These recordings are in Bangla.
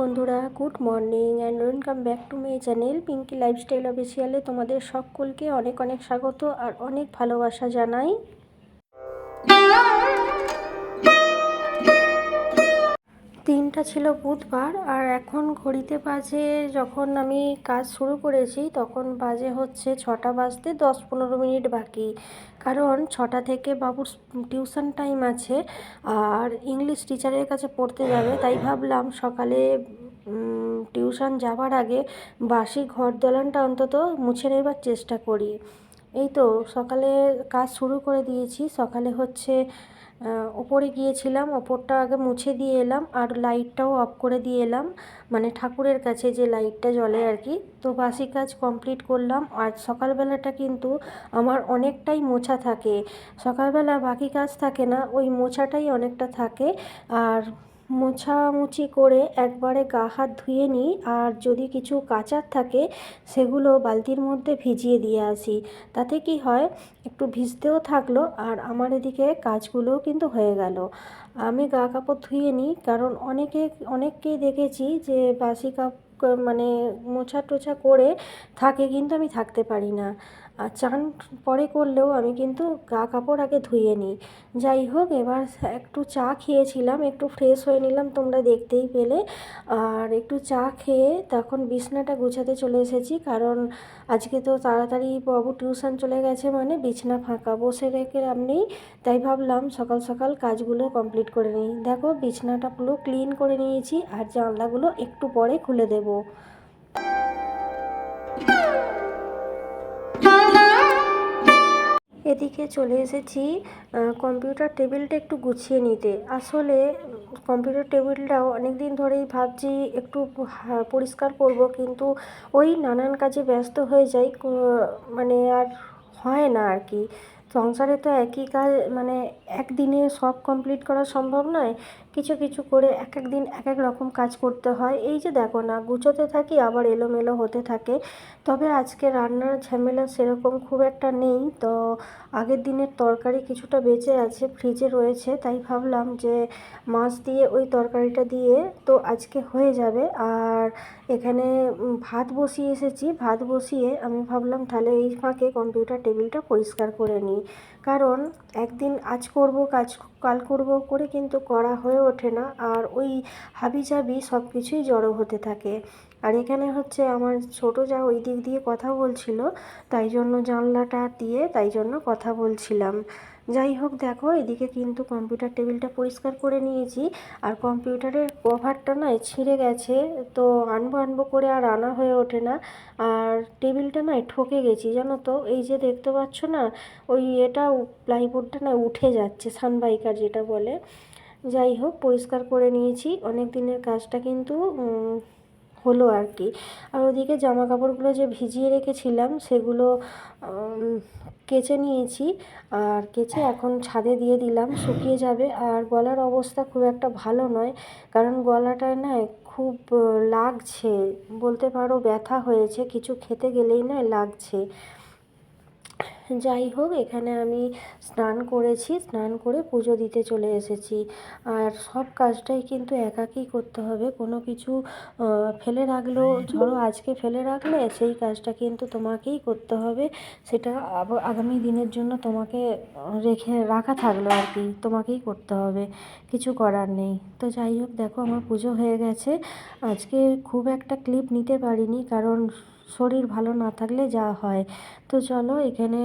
বন্ধুরা, good morning and welcome back to my channel Pinki lifestyle অফিসিয়ালে তোমাদের সকলকে অনেক অনেক স্বাগত আর অনেক ভালোবাসা জানাই। দিনটা ছিল বুধবার আর এখন ঘড়িতে বাজে যখন আমি কাজ শুরু করেছি তখন বাজে হচ্ছে ছটা বাজতে দশ পনেরো মিনিট বাকি। কারণ ছটা থেকে বাবুর টিউশন টাইম আছে আর ইংলিশ টিচারের কাছে পড়তে যাবে। তাই ভাবলাম সকালে টিউশন যাবার আগে বাসি ঘর দোলানটা অন্তত মুছে নেবার চেষ্টা করি। এই তো সকালে কাজ শুরু করে দিয়েছি। সকালে হচ্ছে ওপরে গিয়েছিলাম, ওপরটা আগে মুছে দিয়ে এলাম আর লাইটটাও অফ করে দিয়ে এলাম। মানে ঠাকুরের কাছে যে লাইটটা জ্বলে আর কি। তো বাসি কাজ কমপ্লিট করলাম আর সকালবেলাটা কিন্তু আমার অনেকটাই মোছা থাকে। সকালবেলা বাকি কাজ থাকে না, ওই মোছাটাই অনেকটা থাকে। আর মোছামুছি করে একবারে গা হাত ধুয়ে নিই আর যদি কিছু কাচার থাকে, সেগুলো বালতির মধ্যে ভিজিয়ে দিয়ে আসি। তাতে কি হয়, একটু ভিজতেও থাকল আর আমার এদিকে কাজগুলোও কিন্তু হয়ে গেল। আমি গা কাপড় ধুয়ে নিই কারণ অনেকে, অনেককেই দেখেছি যে বাসি কাপ মানে মোছা টোছা করে থাকে কিন্তু আমি থাকতে পারি না। আর চান পরে করলেও আমি কিন্তু গা কাপড় আগে ধুয়ে নিই। যাই হোক, এবার একটু চা খেয়েছিলাম, একটু ফ্রেশ হয়ে নিলাম তোমরা দেখতেই পেলে। আর একটু চা খেয়ে তখন বিছনাটা গুছাতে চলে এসেছি, কারণ আজকে তো তাড়াতাড়ি বাবু টিউশন চলে গেছে মানে বিছনা ফাঁকা, বসে রেখে নেই। তাই ভাবলাম সকাল সকাল কাজগুলো কমপ্লিট করে নিই। দেখো, বিছনাটা পুরো ক্লিন করে নিয়েছি, আর জানলাগুলো একটু পরে খুলে দেবো। এদিকে চলে এসেছি কম্পিউটার টেবিলটা একটু গুছিয়ে নিতে। আসলে কম্পিউটার টেবিলটাও অনেক দিন ধরেই ভাবছি একটু পরিষ্কার করব, কিন্তু ওই নানান কাজে ব্যস্ত হয়ে যাই মানে আর হয় না আর কি। সংসারে তো একই কাজ মানে একদিনে সব কমপ্লিট করা সম্ভব নয়। কিছু কিছু করে এক এক দিন এক এক রকম কাজ করতে হয়। এই যে দেখো না, গুছোতে থাকি, আবার এলোমেলো হতে থাকে। তবে আজকে রান্নার ঝামেলা সেরকম খুব একটা নেই। তো আগের দিনের তরকারি কিছুটা বেঁচে আছে ফ্রিজে রয়েছে। তাই ভাবলাম যে মাছ দিয়ে ওই তরকারিটা দিয়ে তো আজকে হয়ে যাবে। আর এখানে ভাত বসিয়ে এসেছি। ভাত বসিয়ে আমি ভাবলাম তাহলে এই ফাঁকে কম্পিউটার টেবিলটা পরিষ্কার করে নিই। কারণ একদিন আজ করব, কাজ কাল করব করে কিন্তু করা হয়ে ওঠে না। আর ওই হাবিজাবি সব কিছুই জড়ো হতে থাকে। আর এখানে হচ্ছে আমার ছোটো যা ওই দিক দিয়ে কথা বলছিল, তাই জন্য জানলাটা দিয়ে তাই জন্য কথা বলছিলাম। যাই হোক দেখো, এদিকে কিন্তু কম্পিউটার টেবিলটা পরিষ্কার করে নিয়েছি, আর কম্পিউটারের কভারটা না ছিঁড়ে গেছে, তো আনব আনব করে আর আনা হয়ে ওঠে না, আর টেবিলটা না ঠকে গেছি, জানো তো? এই যে দেখতে পাচ্ছ না, ওই এটা প্লাইবোর্ডটা না উঠে যাচ্ছে, সানবাইকার যেটা বলে। যাই হোক, পরিষ্কার করে নিয়েছি, অনেক দিনের কাজটা কিন্তু হলো আর কি। আর ওদিকে জামা কাপড়গুলো যে ভিজিয়ে রেখেছিলাম, সেগুলো কেচে নিয়েছি। আর কেচে এখন ছাদে দিয়ে দিলাম, শুকিয়ে যাবে। আর গলার অবস্থা খুব একটা ভালো নয়, কারণ গলাটায় না খুব লাগছে। বলতে পারো ব্যথা হয়েছে, কিছু খেতে গেলেই না লাগছে। যাই হোক, এখানে আমি স্নান করেছি, স্নান করে পুজো দিতে চলে এসেছি। আর সব কাজটাই কিন্তু একাকেই করতে হবে। কোনো কিছু ফেলে রাখলেও ধরো আজকে ফেলে রাখলে সেই কাজটা কিন্তু তোমাকেই করতে হবে। সেটা আগামী দিনের জন্য তোমাকে রেখে, রাখা থাকল আর কি, তোমাকেই করতে হবে। কিছু করার নেই। তো যাই হোক, দেখো আমার পুজো হয়ে গেছে। আজকে খুব একটা ক্লিপ নিতে পারিনি, কারণ শরীর ভালো না থাকলে যা হয়। তো চলো এখানে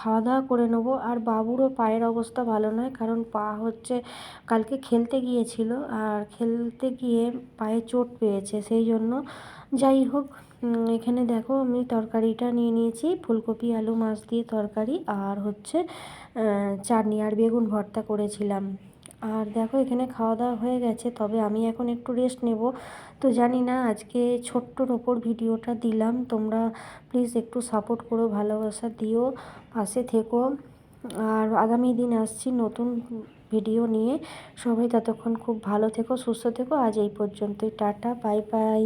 খাওয়া দাওয়া করে নেব। আর বাবুরও পায়ের অবস্থা ভালো নয়, কারণ পা হচ্ছে কালকে খেলতে গিয়েছিল। আর খেলতে গিয়ে পায়ে চোট পেয়েছে, সেই জন্য যাই হোক এখানে দেখো আমি তরকারিটা নিয়ে নিয়েছি। ফুলকপি, আলু, মাছ দিয়ে তরকারি। আর হচ্ছে চাটনি আর বেগুন ভর্তা করেছিলাম। আর দেখো, এখানে খাওয়া দাওয়া হয়ে গেছে, তবে আমি এখন একটু রেস্ট নেব। তো জানি না, আজকে ছোট্টর ওপর ভিডিওটা দিলাম। তোমরা প্লিজ একটু সাপোর্ট করো, ভালোবাসা দিও, পাশে থেকো। আর আগামী দিন আসছি নতুন ভিডিও নিয়ে। সবাই ততক্ষণ খুব ভালো থেকো, সুস্থ থেকো। আজ এই পর্যন্তই, টাটা বাই বাই